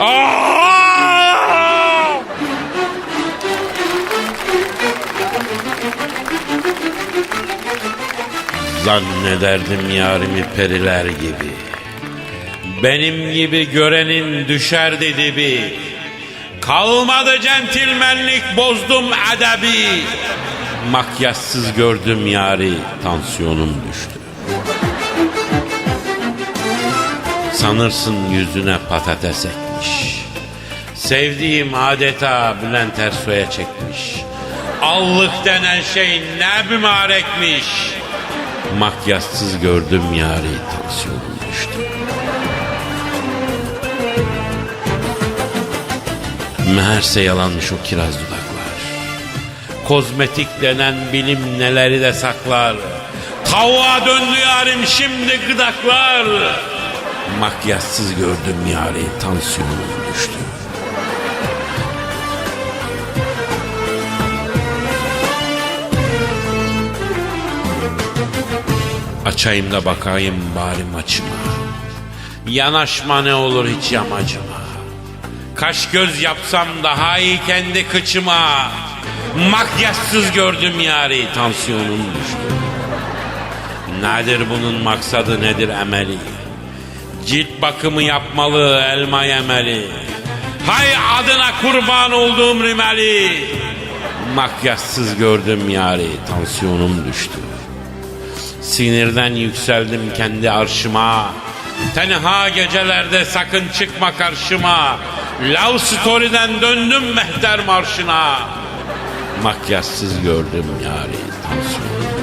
Aa! Zannederdim yarimi periler gibi. Benim gibi görenin düşerdi dibi. Kalmadı centilmenlik bozdum edebi. Makyajsız gördüm yari tansiyonum düştü. Sanırsın yüzüne patates ekmiş. Sevdiğim adeta Bülent Ersoy'a çekmiş. Allık denen şey ne mübarekmiş. Makyajsız gördüm yari tansiyonum düştü. Meğerse yalanmış o kiraz dudaklar. Kozmetik denen bilim neleri de saklar. Tavuğa döndü yarim şimdi gıdaklar. Makyajsız gördüm yari tansiyonum düştü. Açayım da bakayım bari maçıma. Yanaşma ne olur hiç yamacıma. Kaş göz yapsam daha iyi kendi kıçıma. Makyajsız gördüm yari tansiyonum düştü. Nedir bunun maksadı nedir emeli? Cilt bakımı yapmalı elma yemeli. Hay adına kurban olduğum rimeli. Makyajsız gördüm yari tansiyonum düştü. Sinirden yükseldim kendi arşıma. Tenha gecelerde sakın çıkma karşıma. Love Story'den döndüm mehter marşına. Makyajsız gördüm yari tansiyonum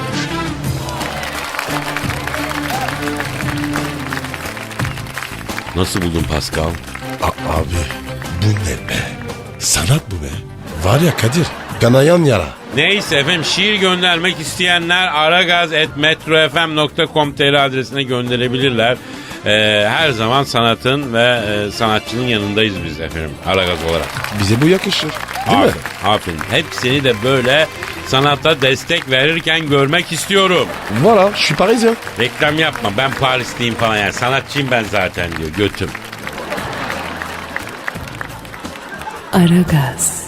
Nasıl buldun Pascal? A- abi bu ne be? Sanat bu be. Var ya Kadir kanayan yara. Neyse efendim şiir göndermek isteyenler aragaz.metrofm.com.tr adresine gönderebilirler. Ee, her zaman sanatın ve e, sanatçının yanındayız biz efendim Aragaz olarak. Bize bu yakışır. Değil aferin, mi? aferin. Hepsini de böyle sanata destek verirken görmek istiyorum. Voilà, je suis parisien. Reklam yapma ben Parisliyim falan yani sanatçıyım ben zaten diyor götüm. Aragaz.